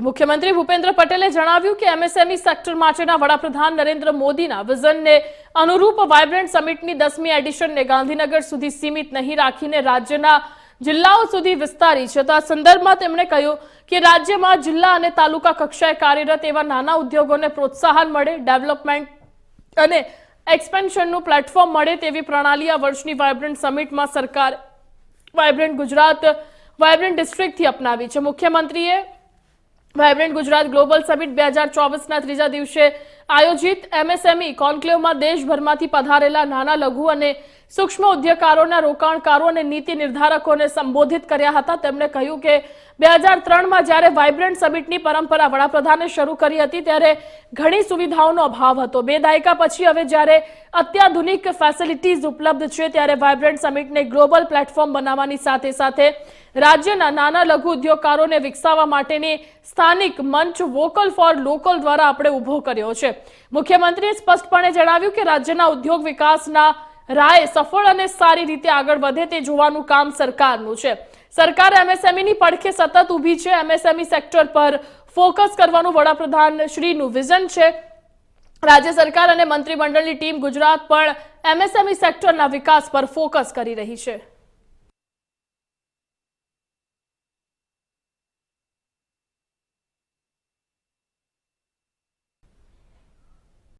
તો મુખ્યમંત્રી ભૂપેન્દ્ર પટેલે જણાવ્યું કે એમએસએમઈ સેક્ટર માટેના વડાપ્રધાન નરેન્દ્ર મોદીના વિઝનને અનુરૂપ વાયબ્રન્ટ સમિટની દસમી એડિશનને ગાંધીનગર સુધી સીમિત નહીં રાખીને રાજ્યના જિલ્લાઓ સુધી વિસ્તારી છે. તો આ સંદર્ભમાં તેમણે કહ્યું કે રાજ્યમાં જિલ્લા અને તાલુકા કક્ષાએ કાર્યરત એવા નાના ઉદ્યોગોને પ્રોત્સાહન મળે, ડેવલપમેન્ટ અને એક્સપેન્શનનું પ્લેટફોર્મ મળે તેવી પ્રણાલી આ વર્ષની વાયબ્રન્ટ સમિટમાં સરકાર, વાયબ્રન્ટ ગુજરાત, વાયબ્રન્ટ ડિસ્ટ્રિક્ટથી અપનાવી છે. મુખ્યમંત્રીએ વાયબ્રન્ટ ગુજરાત ગ્લોબલ સમિટ બે હજાર ચોવીસના ત્રીજા દિવસે આયોજિત એમએસએમઈ કોન્ક્લેવમાં દેશભરમાંથી પધારેલા નાના લઘુ અને સૂક્ષ્મ ઉદ્યોગકારોના રોકાણકારો અને નીતિ નિર્ધારકોને સંબોધિત કર્યા હતા. તેમણે કહ્યું કે બે હજાર ત્રણમાં જ્યારે વાયબ્રન્ટ સમિટની પરંપરા વડાપ્રધાને શરૂ કરી હતી ત્યારે ઘણી સુવિધાઓનો અભાવ હતો. બે દાયકા પછી હવે જ્યારે અત્યાધુનિક ફેસિલિટીઝ ઉપલબ્ધ છે ત્યારે વાયબ્રન્ટ સમિટને ગ્લોબલ પ્લેટફોર્મ બનાવવાની સાથે સાથે રાજ્યના નાના લઘુ ઉદ્યોગકારોને વિકસાવવા માટેની સ્થાનિક મંચ વોકલ ફોર લોકલ દ્વારા આપણે ઊભો કર્યો છે. મુખ્યમંત્રીએ સ્પષ્ટપણે જણાવ્યું કે રાજ્યના ઉદ્યોગ વિકાસના રાય સફળ અને સારી રીતે આગળ વધે તે જોવાનું કામ સરકારનું છે. સરકાર એમએસએમઈની પડખે સતત ઊભી છે. એમએસએમઈ સેક્ટર પર ફોકસ કરવાનું વડાપ્રધાન શ્રીનું વિઝન છે. રાજ્ય સરકાર અને મંત્રીમંડળની ટીમ ગુજરાત પણ એમએસએમઈ સેક્ટરના વિકાસ પર ફોકસ કરી રહી છે.